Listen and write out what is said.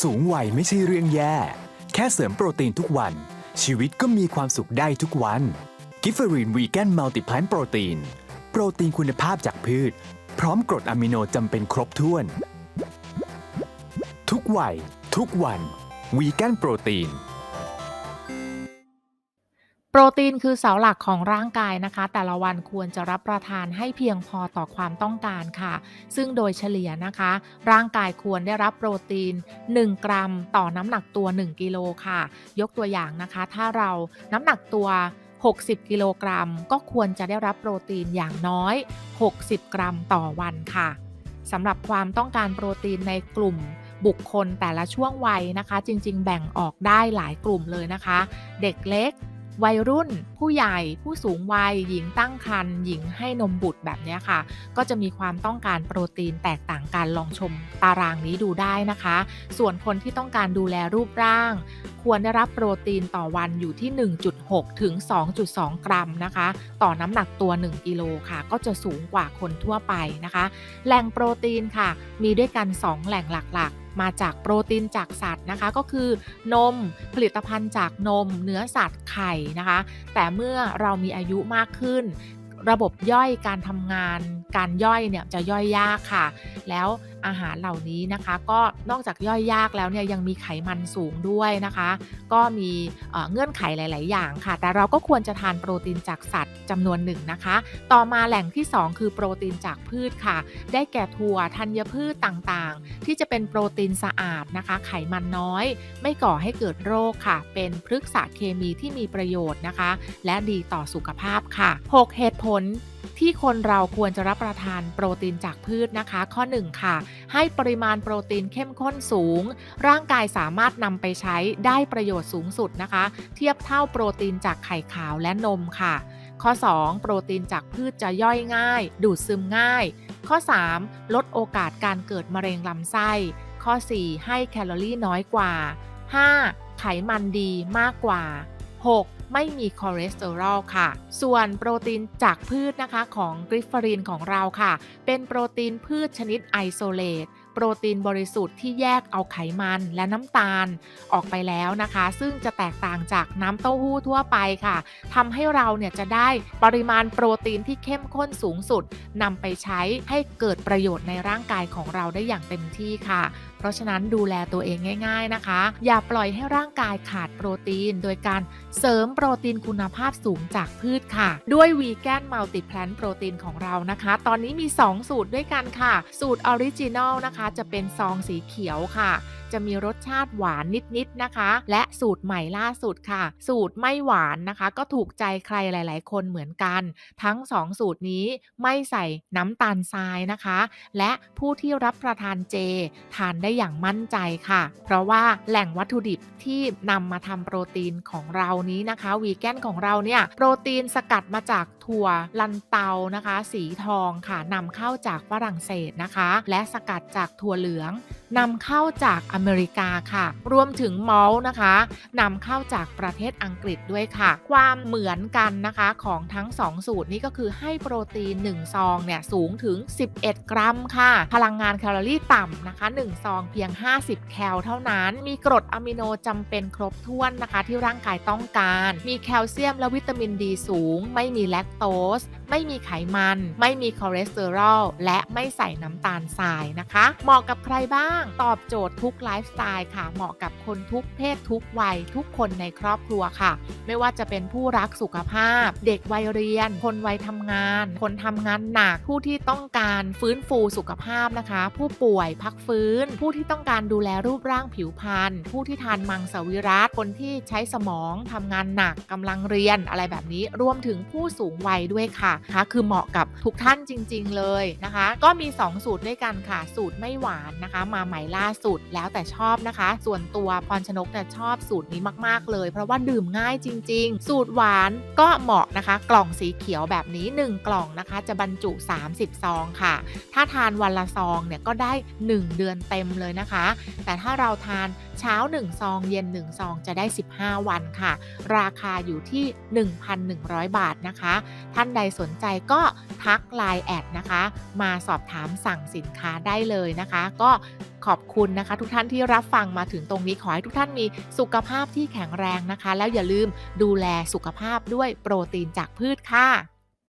สูงวัยไม่ใช่เรื่องแย่ แค่เสริมโปรตีนทุกวัน ชีวิตก็มีความสุขได้ทุกวันกิฟเฟอรีนวีแกนมัลติพลนโปรตีน โปรตีนคุณภาพจากพืช พร้อมกรดอะมิโนจำเป็นครบถ้วน ทุกวัย ทุกวันวีแกนโปรตีน รตีนคือเสาหลักของร่างกายนะคะ แต่ละวันควรจะรับประทานให้เพียงพอต่อความต้องการค่ะ ซึ่งโดยเฉลี่ยนะคะ ร่างกายควรได้รับโปรตีน 1 กรัม ต่อน้ำหนักตัว 1 กิโลค่ะ ยกตัวอย่างนะคะ ถ้าเราน้ำหนักตัว 60 กิโลกรัม ก็ควรจะได้รับโปรตีนอย่างน้อย 60 กรัมต่อวันค่ะสำหรับความต้องการโปรตีนในกลุ่มบุคคลแต่ละช่วงวัยนะคะ จริง ๆ แบ่งออกได้หลายกลุ่มเลยนะคะ เด็กเล็ก วัยรุ่น ผู้ใหญ่ผู้สูงวัย หญิงตั้งครรภ์หญิงให้นมบุตรแบบนี้ค่ะ ก็จะมีความต้องการโปรตีนแตกต่างกันลองชมตารางนี้ดูได้นะคะ ส่วนคนที่ต้องการดูแลรูปร่าง ควรได้รับโปรตีนต่อวันอยู่ที่ 1.6 ถึง 2.2 กรัมนะคะ ต่อน้ำหนักตัว 1 กิโลค่ะ ก็จะสูงกว่าคนทั่วไปนะคะ แหล่งโปรตีนค่ะ มีด้วยกัน 2 แหล่งหลักๆ มาจากโปรตีนจากสัตว์นะคะ ก็คือนมผลิตภัณฑ์จากนม เนื้อสัตว์ไข่นะคะ แต่เมื่อเรามีอายุมากขึ้น ระบบย่อยการทำงาน การย่อยเนี่ยจะย่อยยากค่ะ แล้วอาหารเหล่านี้นะคะ ก็นอกจากย่อยยากแล้วเนี่ยยังมีไขมันสูงด้วยนะคะ ก็มีเเงื่อนไขหลาย ๆ อย่างค่ะ แต่เราก็ควรจะทานโปรตีนจากสัตว์จำนวนหนึ่งนะคะ ต่อมาแหล่งที่ 2 คือโปรตีนจากพืชค่ะ ได้แก่ถั่วธัญพืชต่าง ๆ ที่จะเป็นโปรตีนสะอาดนะคะ ไขมันน้อย ไม่ก่อให้เกิดโรคค่ะ เป็นพฤกษเคมีที่มีประโยชน์นะคะ และดีต่อสุขภาพค่ะ 6 เหตุผล ที่คนเราควรจะรับประทานโปรตีนจากพืชนะคะ ข้อ 1 ค่ะ ให้ปริมาณโปรตีนเข้มข้นสูง ร่างกายสามารถนำไปใช้ได้ประโยชน์สูงสุดนะคะ เทียบเท่าโปรตีนจากไข่ขาวและนมค่ะ ข้อ 2 โปรตีนจากพืชจะย่อยง่าย ดูดซึมง่าย ข้อ 3 ลดโอกาสการเกิดมะเร็งลำไส้ ข้อ 4 ให้แคลอรี่น้อยกว่า 5. ไขมันดีมากกว่า 6. ไม่มีคอเลสเตอรอลค่ะ ส่วนโปรตีนจากพืชนะคะของกริฟฟารินของเราค่ะ เป็นโปรตีนพืชชนิดไอโซเลต โปรตีนบริสุทธิ์ที่แยกเอาไขมันและน้ำตาลออกไปแล้วนะคะ ซึ่งจะแตกต่างจากน้ำเต้าหู้ทั่วไปค่ะทำให้เราเนี่ยจะได้ปริมาณโปรตีนที่เข้มข้นสูงสุดนำไปใช้ให้เกิดประโยชน์ในร่างกายของเราได้อย่างเต็มที่ค่ะ เพราะฉะนั้นดูแลตัวเองง่าย ๆนะคะ อย่าปล่อยให้ร่างกายขาดโปรตีน โดยการเสริมโปรตีนคุณภาพสูงจากพืชค่ะ ด้วยวีแกนมัลติแพลนโปรตีนของเรานะคะ ตอนนี้มี 2 สูตรด้วยกันค่ะ สูตรออริจินอลนะคะจะเป็นซองสีเขียวค่ะ จะมีรสชาติหวานนิดๆนะคะ และสูตรใหม่ล่าสุดค่ะ สูตรไม่หวานนะคะ ก็ถูกใจใครหลาย ๆ คนเหมือนกัน ทั้ง 2 สูตรนี้ไม่ใส่น้ำตาลทรายนะคะ และผู้ที่รับประทานเจ ทานได้อย่างมั่นใจค่ะ เพราะว่าแหล่งวัตถุดิบที่นำมาทำโปรตีนของเรานี้นะคะวีแกนของเราเนี่ยโปรตีนสกัดมาจาก ถั่วลันเตานะคะ สีทองค่ะนำเข้าจากฝรั่งเศสนะคะ และสกัดจากถั่วเหลืองนำเข้าจากอเมริกาค่ะ รวมถึงมอลนะคะนำเข้าจากประเทศอังกฤษด้วยค่ะ ความเหมือนกันนะคะของทั้ง 2 สูตรนี้ก็คือให้โปรตีน 1 ซองเนี่ยสูงถึง 11 กรัมค่ะ พลังงานแคลอรี่ต่ำนะคะ 1 ซองเพียง 50 แคลเท่านั้น มีกรดอะมิโนจำเป็นครบถ้วนนะคะ ที่ร่างกายต้องการ มีแคลเซียมและวิตามินดีสูง ไม่มีแลคโตสไม่มีไขมัน ไม่มีคอเลสเตอรอลและไม่ใส่น้ำตาลทรายนะคะ เหมาะกับใครบ้าง ตอบโจทย์ทุกไลฟ์สไตล์ค่ะ เหมาะกับคนทุกเพศทุกวัย ทุกคนในครอบครัวค่ะ ไม่ว่าจะเป็นผู้รักสุขภาพ เด็กวัยเรียน คนวัยทำงาน คนทำงานหนัก ผู้ที่ต้องการฟื้นฟูสุขภาพนะคะ ผู้ป่วยพักฟื้น ผู้ที่ต้องการดูแลรูปร่างผิวพรรณ ผู้ที่ทานมังสวิรัต คนที่ใช้สมองทำงานหนักกำลังเรียนอะไรแบบนี้ รวมถึงผู้สูงวัยด้วยค่ะนะคะคือเหมาะกับทุกท่านจริง ๆ เลยนะคะ ก็มี 2 สูตรด้วยกันค่ะ สูตรไม่หวานนะคะ มาใหม่ล่าสุดแล้วแต่ชอบนะคะ ส่วนตัวพรชนกเนี่ยชอบสูตรนี้มาก ๆ เลย เพราะว่าดื่มง่ายจริง ๆ สูตรหวานก็เหมาะนะคะ กล่องสีเขียวแบบนี้ 1 กล่องนะคะ จะบรรจุ 30 ซองค่ะ ถ้าทานวันละซองเนี่ยก็ได้ 1 เดือนเต็มเลยนะคะ แต่ถ้าเราทานเช้า 1 ซอง เย็น 1 ซองจะได้ 15 วันค่ะ ราคาอยู่ที่ 1,100 บาทนะคะ ท่านใดสนนใจก็ทัก Line แอดนะคะ มาสอบถามสั่งสินค้าได้เลยนะคะ ก็ขอบคุณนะคะ ทุกท่านที่รับฟังมาถึงตรงนี้ขอให้ทุกท่านมีสุขภาพที่แข็งแรงนะคะ แล้วอย่าลืมดูแลสุขภาพด้วยโปรตีนจากพืชค่ะ